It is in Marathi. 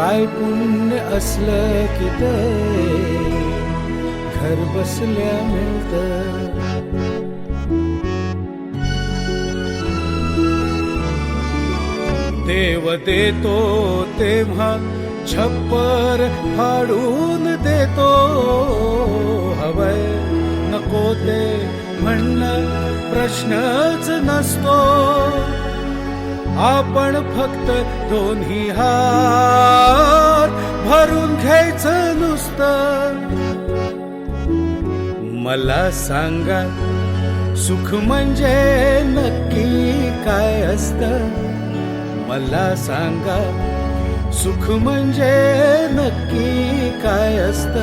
काय पुण्य असलं की ते? घर बसल्या मिळत. देव देतो तेव्हा छप्पर फाडून देतो. हवय नको ते म्हणणं प्रश्नच नसतो. आपण फक्त दोन्ही हात भरून घ्यायचं नुसतं. मला सांगा सुख म्हणजे नक्की काय असत? मला सांगा सुख म्हणजे नक्की काय असत?